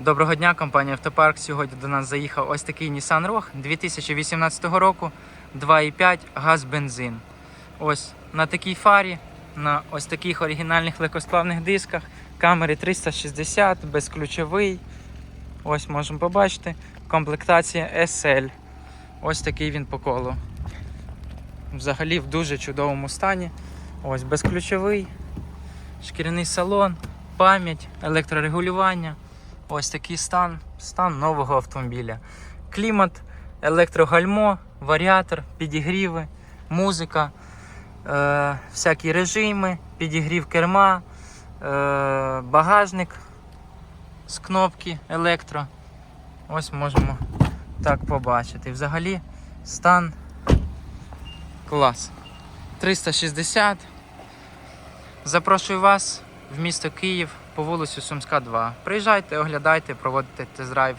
Доброго дня, компанія Автопарк. Сьогодні до нас заїхав ось такий Nissan Rogue 2018 року 2,5 газ бензин. Ось на такій фарі, на ось таких оригінальних легкосплавних дисках, камери 360, безключовий. Ось можемо побачити. Комплектація SL. Ось такий він по колу. Взагалі в дуже чудовому стані. Ось безключовий, шкіряний салон, пам'ять, електрорегулювання. Ось такий стан, стан нового автомобіля. Клімат, електрогальмо, варіатор, підігріви, музика, е, всякі режими, підігрів керма, е, багажник з кнопки електро. Ось можемо так побачити. Взагалі стан клас. 360. Запрошую вас в місто Київ по вулицю Сумська, 2. Приїжджайте, оглядайте, проводите тест-драйв.